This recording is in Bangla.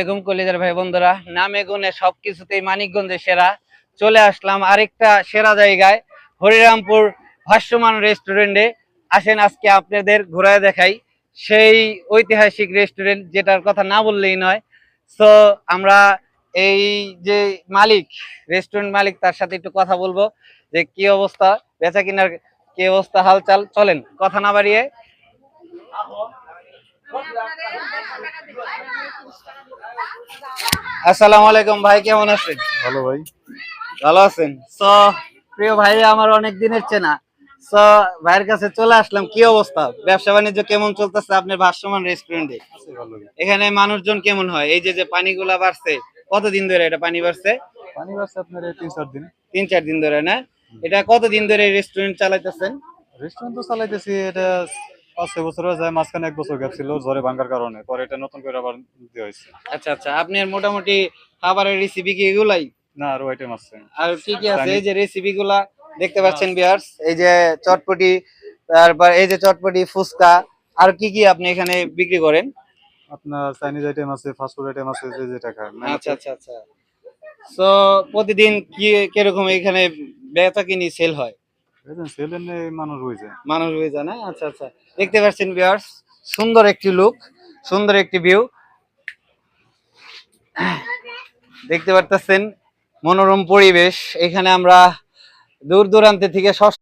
বেগম কলিজার ভাই বন্ধুরা নামে গুণে সবকিছুতেই মানিকগঞ্জে সেরা। চলে আসলাম আরেকটা সেরা জায়গায়, হরিরামপুর ভাষ্যমান রেস্টুরেন্টে আসেন আজকে আপনাদের ঘোরায় দেখাই সেই ঐতিহাসিক রেস্টুরেন্ট যেটার কথা না বললেই নয়। সো আমরা এই যে মালিক রেস্টুরেন্ট মালিক, তার সাথে একটু কথা বলব, যে কি অবস্থা বেচা কিনার কি অবস্থা, হালচাল, চলেন, কথা না বাড়িয়ে। আসসালামু আলাইকুম ভাই কেমন আছেন? ভালো ভাই। ভালো আছেন? তো প্রিয় ভাই আমার অনেক দিনের চেনা। তো ভাইয়ের কাছে চলে আসলাম। কি অবস্থা? ব্যবসা বাণিজ্য কেমন চলতেছে আপনার ভাষ্যমান রেস্টুরেন্টে এখানে মানুষজন কেমন হয়? এই যে যে পানিগুলা বাড়ছে কতদিন ধরে এটা পানি বাড়ছে? পানি বাড়ছে আপনার তিন চার দিন। তিন চার দিন ধরে না? এটা কতদিন ধরে রেস্টুরেন্ট চালাইতেছেন? রেস্টুরেন্ট তো চালাইতেছি এটা পাঁচ ছয় বছর হয়ে যায় মাঝখানে এক বছর গ্যাপ ছিল কারণে। পরে এটা নতুন করে আবার দিতে হয়েছে। আচ্ছা আচ্ছা আপনার মোটামুটি খাবারের রেসিপি কি এগুলাই? না আরও আইটেম আছে। আর কি কি আছে? এই যে রেসিপি গুলা দেখতে পাচ্ছেন বিয়ার্স এই যে চটপটি তারপর এই যে চটপটি ফুচকা আর কি কি আপনি এখানে বিক্রি করেন? আপনার চাইনিজ আইটেম আছে ফাস্ট ফুড আইটেম আছে যে যেটা খায় আচ্ছা আচ্ছা আচ্ছা। তো প্রতিদিন কি কীরকম এখানে বেচা কিনি সেল হয়? মানুষ হয়ে যায়। না? আচ্ছা আচ্ছা। দেখতে পাচ্ছেন বিয়ার্স সুন্দর একটি লুক সুন্দর একটি ভিউ দেখতে পারতেছেন, মনোরম পরিবেশ। এখানে আমরা দূর দূরান্তে থেকে ষষ্ঠ